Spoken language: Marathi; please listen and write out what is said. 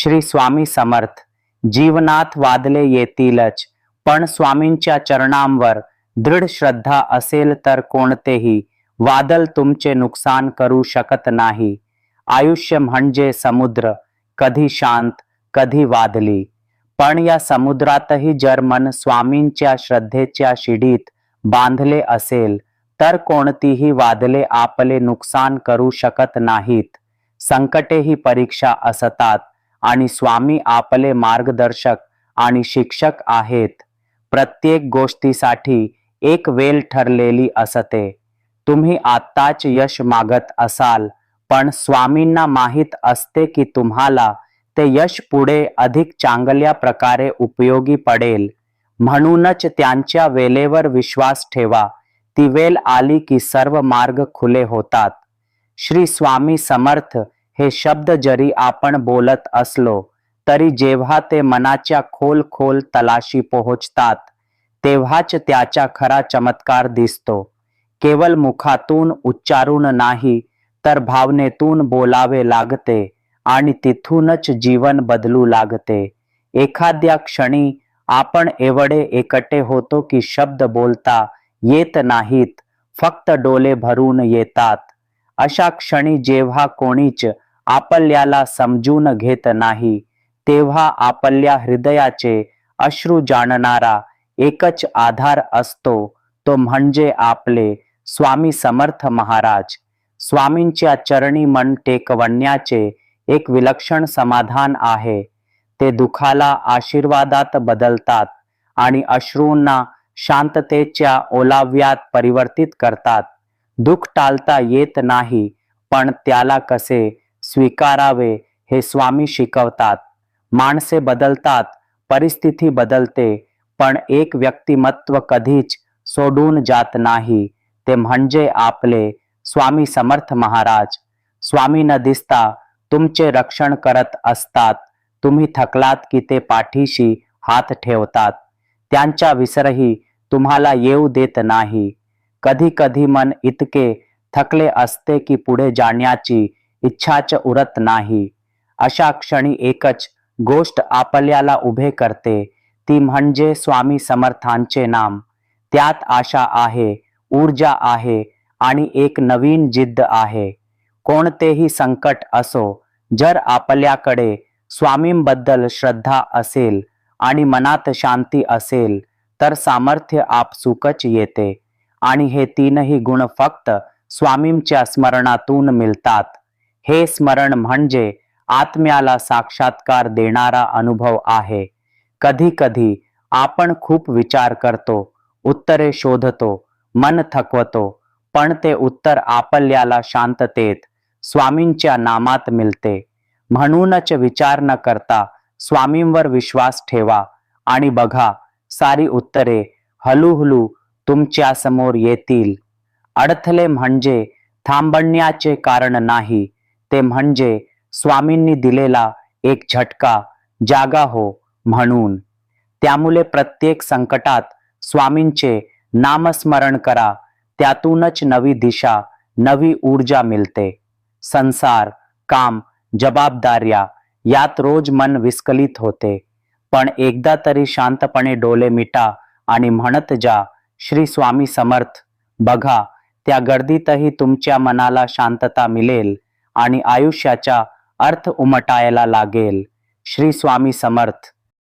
श्री स्वामी समर्थ. जीवनात वादले येतीलच पण स्वामींच्या चरणांवर दृढ श्रद्धा असेल तर कोणतेही वादल तुमचे नुकसान करू शकत नाही. आयुष्य म्हणजे समुद्र कधी शांत कधी वादली. पण या समुद्रातही जर मन स्वामींच्या श्रद्धेच्या शिडीत बांधले असेल तर कोणतीही वादले आपले नुकसान करू शकत नाहीत. संकटे ही परीक्षा असतात आणि स्वामी आपले मार्गदर्शक आणि शिक्षक आहेत. प्रत्येक गोष्टीसाठी एक वेल ठरलेली असते. तुम्ही आत्ताच यश मागत असाल पण स्वामींना माहीत असते की तुम्हाला ते यश पुढे अधिक चांगल्या प्रकारे उपयोगी पडेल. म्हणूनच त्यांच्या वेलेवर विश्वास ठेवा. ती वेल आली की सर्व मार्ग खुले होतात. श्री स्वामी समर्थ हे शब्द जरी आपण बोलत असलो तरी जेव्हा ते मनाच्या खोल खोल तलाशी पोहोचतात तेव्हाच त्याचा खरा चमत्कार दिसतो. केवळ मुखातून उच्चारून नाही तर भावनेतून बोलावे लागते आणि तिथूनच जीवन बदलू लागते. एखाद्या क्षणी आपण एवढे एकटे होतो की शब्द बोलता येत नाहीत फक्त डोले भरून येतात. अशा क्षणी जेव्हा कोणीच आपल्याला समजून घेत नाही तेव्हा आपल्या हृदयाचे अश्रू जाणणारा एकच आधार असतो तो म्हणजे आपले स्वामी समर्थ महाराज. स्वामींच्या चरणी मन टेकवण्याचे एक विलक्षण समाधान आहे. ते दुखाला आशीर्वादात बदलतात आणि अश्रूंना शांततेच्या ओलाव्यात परिवर्तित करतात. दुःख टाळता येत नाही पण त्याला कसे स्वीकारावे हे स्वामी शिकवतात. माणसे बदलतात परिस्थिती बदलते पण एक व्यक्तिमत्व कधीच सोडून जात नाही. ते म्हणजे आपले स्वामी समर्थ महाराज. स्वामी न दिसता तुमचे रक्षण करत असतात. तुम्ही थकलात की ते पाठीशी हात ठेवतात. त्यांचा विसरही तुम्हाला येऊ देत नाही. कधी कधी मन इतके थकले असते की पुढे जाण्याची इच्छाच उरत नाही. अशा क्षणी एकच गोष्ट आपल्याला उभे करते ती म्हणजे स्वामी समर्थांचे नाम. त्यात आशा आहे ऊर्जा आहे आणि एक नवीन जिद्द आहे. कोणतेही संकट असो जर आपल्याकडे स्वामींबद्दल श्रद्धा असेल आणि मनात शांती असेल तर सामर्थ्य आपसुकच येते. आणि हे तीनही गुण फक्त स्वामींच्या स्मरणातून मिळतात. हे स्मरण म्हणजे आत्म्याला साक्षात्कार देणारा अनुभव आहे. कधी कधी आपण खूप विचार करतो उत्तरे शोधतो मन थकवतो पण ते उत्तर आपल्याला शांततेत स्वामींच्या नामात मिळते. म्हणूनच विचार न करता स्वामींवर विश्वास ठेवा आणि बघा सारी उत्तरे हळूहळू तुमच्यासमोर येतील. अडथळे म्हणजे थांबण्याचे कारण नाही ते म्हणजे स्वामींनी दिलेला एक झटका जागा हो म्हणून. त्यामुळे प्रत्येक संकटात स्वामींचे नामस्मरण करा त्यातूनच नवी दिशा नवी ऊर्जा मिळते. संसार काम जबाबदाऱ्या यात रोज मन विस्कलित होते. पण एकदा तरी शांतपणे डोले मिटा आणि म्हणत जा श्री स्वामी समर्थ बघा त्या गर्दीतही तुमच्या मनाला शांतता मिळेल. आणि आयुष्याचा अर्थ उमटायला लागेल. श्री स्वामी समर्थ.